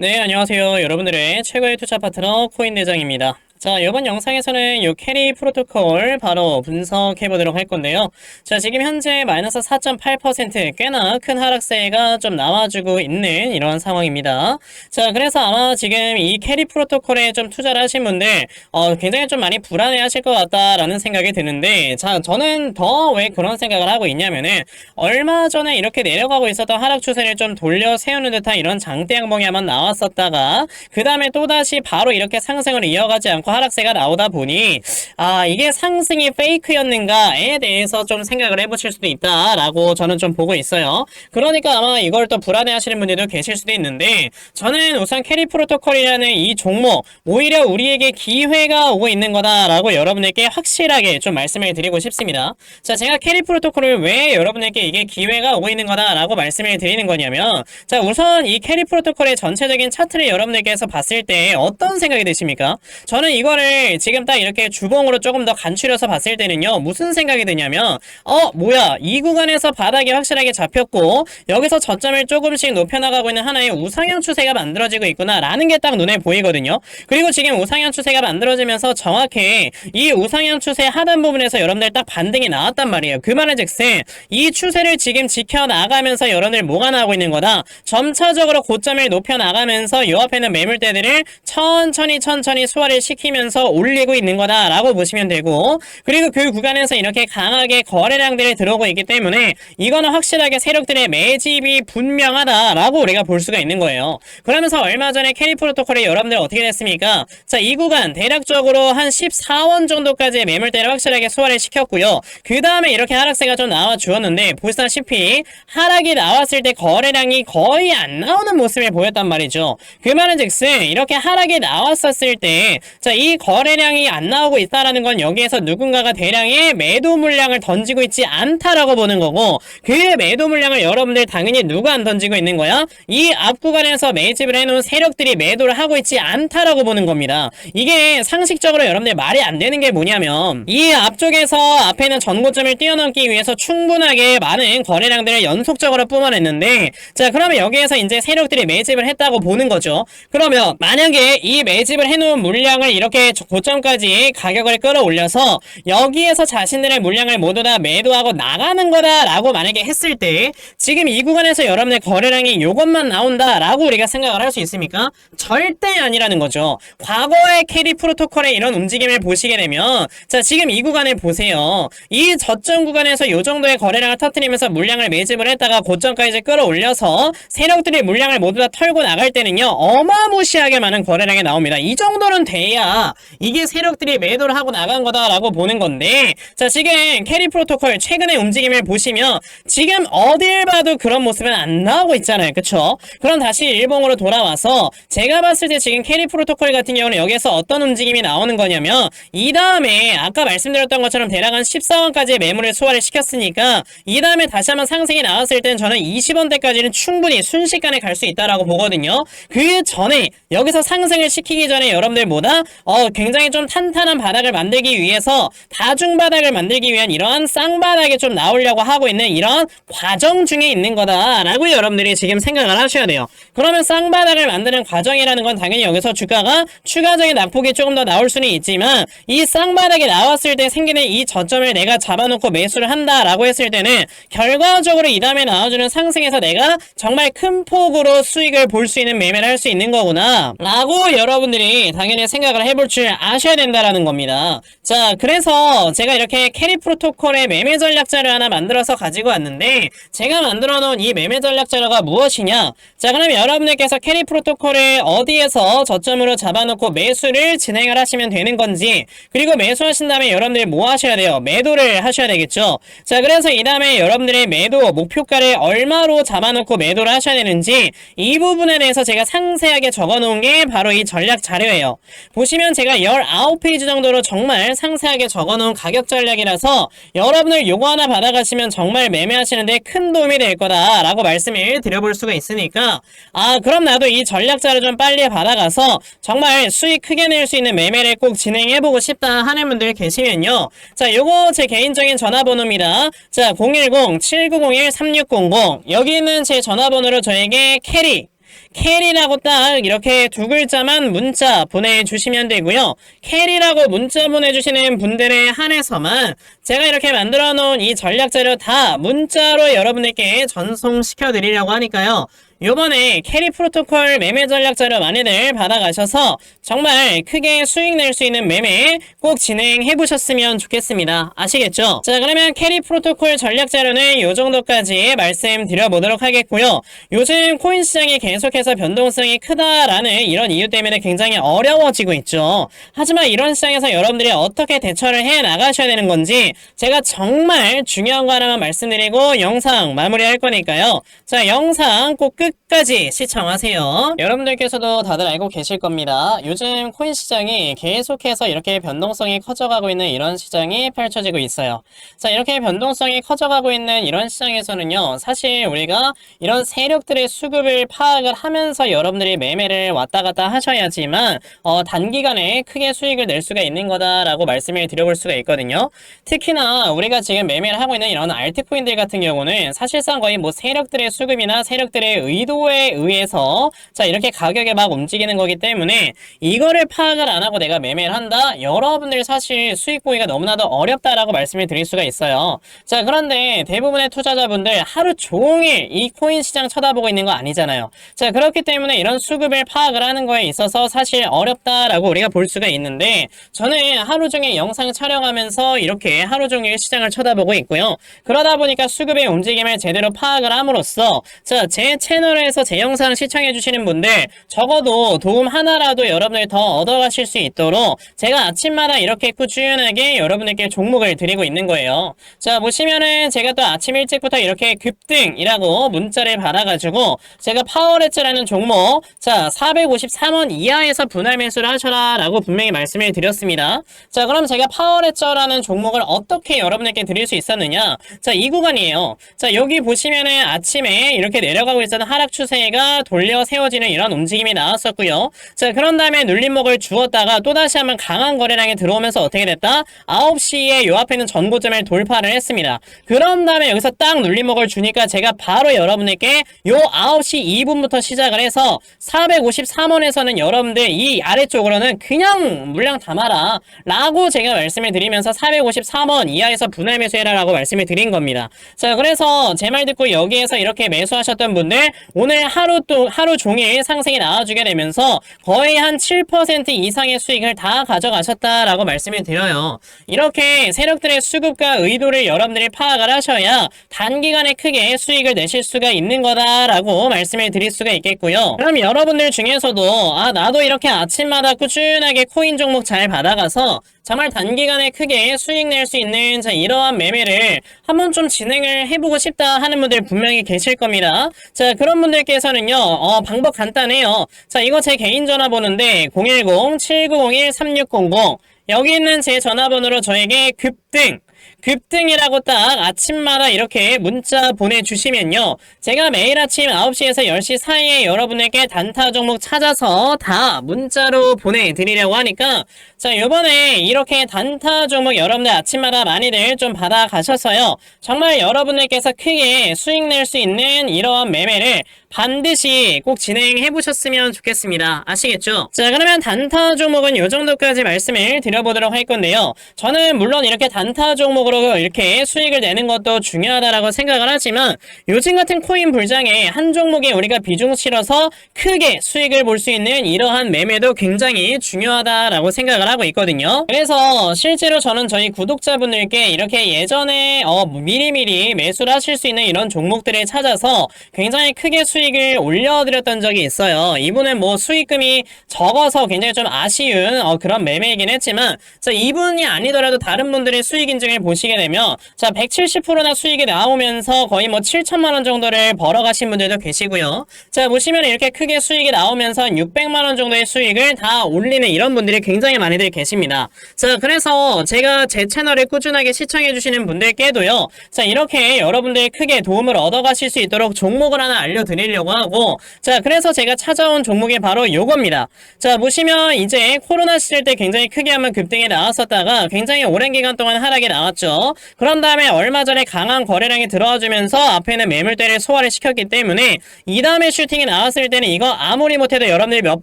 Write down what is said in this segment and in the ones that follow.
네, 안녕하세요. 여러분들의 최고의 투자 파트너 코인 대장입니다. 자, 이번 영상에서는 이 캐리 프로토콜 바로 분석해 보도록 할 건데요. 자, 지금 현재 마이너스 4.8% 꽤나 큰 하락세가 좀 나와주고 있는 이런 상황입니다. 자, 그래서 아마 지금 이 캐리 프로토콜에 좀 투자를 하신 분들, 어, 굉장히 좀 많이 불안해 하실 것 같다라는 생각이 드는데, 자, 저는 더 왜 그런 생각을 하고 있냐면은, 얼마 전에 이렇게 내려가고 있었던 하락 추세를 좀 돌려 세우는 듯한 이런 장대 양봉이 한번 나왔었다가, 그 다음에 또다시 바로 이렇게 상승을 이어가지 않고 하락세가 나오다 보니 아 이게 상승이 페이크였는가에 대해서 좀 생각을 해보실 수도 있다라고 저는 좀 보고 있어요. 그러니까 아마 이걸 또 불안해하시는 분들도 계실 수도 있는데 저는 우선 캐리 프로토콜이라는 이 종목 오히려 우리에게 기회가 오고 있는 거다라고 여러분에게 확실하게 좀 말씀을 드리고 싶습니다. 자 제가 캐리 프로토콜을 왜 여러분에게 이게 기회가 오고 있는 거다라고 말씀을 드리는 거냐면 자 우선 이 캐리 프로토콜의 전체적인 차트를 여러분들께서 봤을 때 어떤 생각이 드십니까? 저는 이거를 지금 딱 이렇게 주봉으로 조금 더 간추려서 봤을 때는요 무슨 생각이 드냐면 어 뭐야 이 구간에서 바닥이 확실하게 잡혔고 여기서 저점을 조금씩 높여나가고 있는 하나의 우상향 추세가 만들어지고 있구나 라는 게 딱 눈에 보이거든요. 그리고 지금 우상향 추세가 만들어지면서 정확히 이 우상향 추세 하단 부분에서 여러분들 딱 반등이 나왔단 말이에요. 그 말은 즉슨 이 추세를 지금 지켜나가면서 여러분들 뭐가 나오고 있는 거다. 점차적으로 고점을 높여나가면서 요 앞에는 매물대들을 천천히 천천히 소화를 시키면서 올리고 있는 거다라고 보시면 되고 그리고 그 구간에서 이렇게 강하게 거래량들이 들어오고 있기 때문에 이거는 확실하게 세력들의 매집이 분명하다라고 우리가 볼 수가 있는 거예요. 그러면서 얼마 전에 캐리 프로토콜이 여러분들 어떻게 됐습니까? 자, 이 구간 대략적으로 한 14원 정도까지의 매물대를 확실하게 소화를 시켰고요. 그 다음에 이렇게 하락세가 좀 나와 주었는데 보시다시피 하락이 나왔을 때 거래량이 거의 안 나오는 모습을 보였단 말이죠. 그 말은 즉슨 이렇게 하락이 나왔었을 때 자, 이 거래량이 안 나오고 있다라는 건 여기에서 누군가가 대량의 매도 물량을 던지고 있지 않다라고 보는 거고 그 매도 물량을 여러분들 당연히 누가 안 던지고 있는 거야? 이 앞 구간에서 매집을 해놓은 세력들이 매도를 하고 있지 않다라고 보는 겁니다. 이게 상식적으로 여러분들 말이 안 되는 게 뭐냐면 이 앞쪽에서 앞에는 전고점을 뛰어넘기 위해서 충분하게 많은 거래량들을 연속적으로 뿜어냈는데 자 그러면 여기에서 이제 세력들이 매집을 했다고 보는 거죠. 그러면 만약에 이 매집을 해놓은 물량을 이렇게 고점까지 가격을 끌어올려서 여기에서 자신들의 물량을 모두 다 매도하고 나가는 거다라고 만약에 했을 때 지금 이 구간에서 여러분의 거래량이 요것만 나온다라고 우리가 생각을 할 수 있습니까? 절대 아니라는 거죠. 과거의 캐리 프로토콜의 이런 움직임을 보시게 되면 자 지금 이 구간을 보세요. 이 저점 구간에서 요 정도의 거래량을 터트리면서 물량을 매집을 했다가 고점까지 끌어올려서 세력들이 물량을 모두 다 털고 나갈 때는요 어마무시하게 많은 거래량이 나옵니다. 이 정도는 돼야 이게 세력들이 매도를 하고 나간 거다라고 보는 건데 자 지금 캐리 프로토콜 최근의 움직임을 보시면 지금 어딜 봐도 그런 모습은 안 나오고 있잖아요. 그쵸? 그럼 다시 일봉으로 돌아와서 제가 봤을 때 지금 캐리 프로토콜 같은 경우는 여기서 어떤 움직임이 나오는 거냐면 이 다음에 아까 말씀드렸던 것처럼 대략 한 14원까지의 매물을 소화를 시켰으니까 이 다음에 다시 한번 상승이 나왔을 땐 저는 20원대까지는 충분히 순식간에 갈 수 있다라고 보거든요. 그 전에 여기서 상승을 시키기 전에 여러분들 뭐다? 어, 굉장히 좀 탄탄한 바닥을 만들기 위해서 다중 바닥을 만들기 위한 이러한 쌍바닥에 좀 나오려고 하고 있는 이런 과정 중에 있는 거다라고 여러분들이 지금 생각을 하셔야 돼요. 그러면 쌍바닥을 만드는 과정이라는 건 당연히 여기서 주가가 추가적인 낙폭이 조금 더 나올 수는 있지만 이 쌍바닥이 나왔을 때 생기는 이 저점을 내가 잡아놓고 매수를 한다라고 했을 때는 결과적으로 이 다음에 나와주는 상승에서 내가 정말 큰 폭으로 수익을 볼 수 있는 매매를 할 수 있는 거구나 라고 여러분들이 당연히 생각을 해볼 줄 아셔야 된다라는 겁니다. 자, 그래서 제가 이렇게 캐리 프로토콜의 매매 전략 자료 하나 만들어서 가지고 왔는데 제가 만들어 놓은 이 매매 전략 자료가 무엇이냐? 자, 그럼 여러분들께서 캐리 프로토콜을 어디에서 저점으로 잡아놓고 매수를 진행을 하시면 되는 건지 그리고 매수하신 다음에 여러분들이 뭐 하셔야 돼요? 매도를 하셔야 되겠죠? 자, 그래서 이 다음에 여러분들의 매도 목표가를 얼마로 잡아놓고 매도를 하셔야 되는지 이 부분에 대해서 제가 상세하게 적어 놓은 게 바로 이 전략 자료예요. 보시면 제가 19페이지 정도로 정말 상세하게 적어놓은 가격 전략이라서 여러분들 요거 하나 받아가시면 정말 매매하시는데 큰 도움이 될 거다라고 말씀을 드려볼 수가 있으니까. 아 그럼 나도 이 전략자를 좀 빨리 받아가서 정말 수익 크게 낼 수 있는 매매를 꼭 진행해보고 싶다 하는 분들 계시면요. 자 요거 제 개인적인 전화번호입니다. 자 010-7901-3600 여기 있는 제 전화번호로 저에게 캐리 캐리라고 딱 이렇게 두 글자만 문자 보내주시면 되고요. 캐리라고 문자 보내주시는 분들에 한해서만 제가 이렇게 만들어 놓은 이 전략 자료 다 문자로 여러분들께 전송시켜 드리려고 하니까요. 요번에 캐리 프로토콜 매매 전략 자료 많이들 받아가셔서 정말 크게 수익 낼 수 있는 매매 꼭 진행해 보셨으면 좋겠습니다. 아시겠죠? 자 그러면 캐리 프로토콜 전략 자료는 요 정도까지 말씀드려 보도록 하겠고요. 요즘 코인 시장이 계속해서 변동성이 크다라는 이런 이유 때문에 굉장히 어려워지고 있죠. 하지만 이런 시장에서 여러분들이 어떻게 대처를 해 나가셔야 되는 건지 제가 정말 중요한 거 하나만 말씀드리고 영상 마무리할 거니까요. 자 영상 꼭 끝 까지 시청하세요. 여러분들께서도 다들 알고 계실 겁니다. 요즘 코인 시장이 계속해서 이렇게 변동성이 커져가고 있는 이런 시장이 펼쳐지고 있어요. 자, 이렇게 변동성이 커져가고 있는 이런 시장에서는요, 사실 우리가 이런 세력들의 수급을 파악을 하면서 여러분들이 매매를 왔다 갔다 하셔야지만, 어, 단기간에 크게 수익을 낼 수가 있는 거다라고 말씀을 드려볼 수가 있거든요. 특히나 우리가 지금 매매를 하고 있는 이런 알트코인들 같은 경우는 사실상 거의 뭐 세력들의 수급이나 세력들의 의 도에 의해서 자, 이렇게 가격이 막 움직이는 거기 때문에 이거를 파악을 안 하고 내가 매매를 한다? 여러분들 사실 수익 보기가 너무나도 어렵다라고 말씀을 드릴 수가 있어요. 자, 그런데 대부분의 투자자분들 하루 종일 이 코인 시장 쳐다보고 있는 거 아니잖아요. 자, 그렇기 때문에 이런 수급을 파악을 하는 거에 있어서 사실 어렵다라고 우리가 볼 수가 있는데 저는 하루 종일 영상 촬영하면서 이렇게 하루 종일 시장을 쳐다보고 있고요. 그러다 보니까 수급의 움직임을 제대로 파악을 함으로써 자, 제 채널 에서 제 영상 시청해 주시는 분들 적어도 도움 하나라도 여러분들 더 얻어가실 수 있도록 제가 아침마다 이렇게 꾸준하게 여러분들께 종목을 드리고 있는 거예요. 자, 보시면은 제가 또 아침 일찍부터 이렇게 급등이라고 문자를 받아가지고 제가 파워레츠라는 종목 자, 453원 이하에서 분할 매수를 하셔라 라고 분명히 말씀을 드렸습니다. 자, 그럼 제가 파워레츠라는 종목을 어떻게 여러분에게 드릴 수 있었느냐? 자, 이 구간이에요. 자, 여기 보시면은 아침에 이렇게 내려가고 있었던 하락 추세가 돌려 세워지는 이런 움직임이 나왔었고요. 자, 그런 다음에 눌림목을 주었다가 또다시 한번 강한 거래량이 들어오면서 어떻게 됐다? 9시에 요 앞에 있는 전고점을 돌파를 했습니다. 그런 다음에 여기서 딱 눌림목을 주니까 제가 바로 여러분에게 요 9시 2분부터 시작을 해서 453원에서는 여러분들 이 아래쪽으로는 그냥 물량 담아라 라고 제가 말씀을 드리면서 453원 이하에서 분할 매수해라 라고 말씀을 드린 겁니다. 자, 그래서 제 말 듣고 여기에서 이렇게 매수하셨던 분들 오늘 하루 또 하루 종일 상승이 나와주게 되면서 거의 한 7% 이상의 수익을 다 가져가셨다라고 말씀을 드려요. 이렇게 세력들의 수급과 의도를 여러분들이 파악을 하셔야 단기간에 크게 수익을 내실 수가 있는 거다라고 말씀을 드릴 수가 있겠고요. 그럼 여러분들 중에서도 아 나도 이렇게 아침마다 꾸준하게 코인 종목 잘 받아가서 정말 단기간에 크게 수익 낼 수 있는 자 이러한 매매를 한번 좀 진행을 해보고 싶다 하는 분들 분명히 계실 겁니다. 자 그런 분들께서는요 어, 방법 간단해요. 자 이거 제 개인 전화번호인데 010-7901-3600 여기 있는 제 전화번호로 저에게 급등 급등이라고 딱 아침마다 이렇게 문자 보내주시면요. 제가 매일 아침 9시에서 10시 사이에 여러분에게 단타 종목 찾아서 다 문자로 보내드리려고 하니까 자, 요번에 이렇게 단타 종목 여러분들 아침마다 많이들 좀 받아가셔서요. 정말 여러분들께서 크게 수익 낼 수 있는 이러한 매매를 반드시 꼭 진행해 보셨으면 좋겠습니다. 아시겠죠? 자, 그러면 단타 종목은 요 정도까지 말씀을 드려보도록 할 건데요. 저는 물론 이렇게 단타 종목으로 이렇게 수익을 내는 것도 중요하다라고 생각을 하지만 요즘 같은 코인 불장에 한 종목에 우리가 비중 실어서 크게 수익을 볼 수 있는 이러한 매매도 굉장히 중요하다라고 생각을 하고 있거든요. 그래서 실제로 저는 저희 구독자분들께 이렇게 예전에 어, 미리미리 매수를 하실 수 있는 이런 종목들을 찾아서 굉장히 크게 수익 을 올려드렸던 적이 있어요. 이분은 뭐 수익금이 적어서 굉장히 좀 아쉬운 어, 그런 매매이긴 했지만 자 이분이 아니더라도 다른 분들의 수익 인증을 보시게 되면 자 170%나 수익이 나오면서 거의 뭐 7천만 원 정도를 벌어가신 분들도 계시고요. 자 보시면 이렇게 크게 수익이 나오면서 한 600만 원 정도의 수익을 다 올리는 이런 분들이 굉장히 많이들 계십니다. 자 그래서 제가 제 채널을 꾸준하게 시청해 주시는 분들께도요. 자 이렇게 여러분들 크게 도움을 얻어가실 수 있도록 종목을 하나 알려드리려고 드리려고 하고. 자 그래서 제가 찾아온 종목이 바로 요겁니다. 자 보시면 이제 코로나 시절 때 굉장히 크게 한번 급등이 나왔었다가 굉장히 오랜 기간 동안 하락이 나왔죠. 그런 다음에 얼마 전에 강한 거래량이 들어와주면서 앞에는 매물대를 소화를 시켰기 때문에 이 다음에 슈팅이 나왔을 때는 이거 아무리 못해도 여러분들이 몇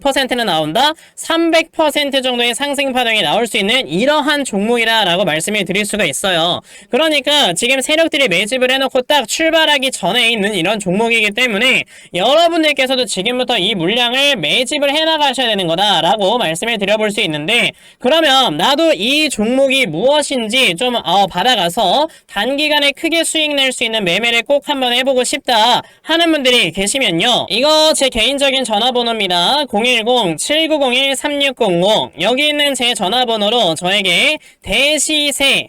퍼센트는 나온다? 300% 정도의 상승 파동이 나올 수 있는 이러한 종목이라 라고 말씀을 드릴 수가 있어요. 그러니까 지금 세력들이 매집을 해놓고 딱 출발하기 전에 있는 이런 종목이기 때문에 여러분들께서도 지금부터 이 물량을 매집을 해나가셔야 되는 거다라고 말씀을 드려볼 수 있는데 그러면 나도 이 종목이 무엇인지 좀 어, 받아가서 단기간에 크게 수익 낼 수 있는 매매를 꼭 한번 해보고 싶다 하는 분들이 계시면요. 이거 제 개인적인 전화번호입니다. 010-7901-3600 여기 있는 제 전화번호로 저에게 대시세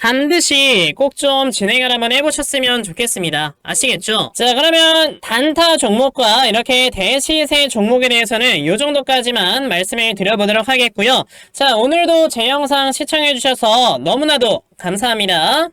반드시 꼭 좀 진행을 한번 해보셨으면 좋겠습니다. 아시겠죠? 자, 그러면 단타 종목과 이렇게 대시세 종목에 대해서는 이 정도까지만 말씀을 드려보도록 하겠고요. 자, 오늘도 제 영상 시청해주셔서 너무나도 감사합니다.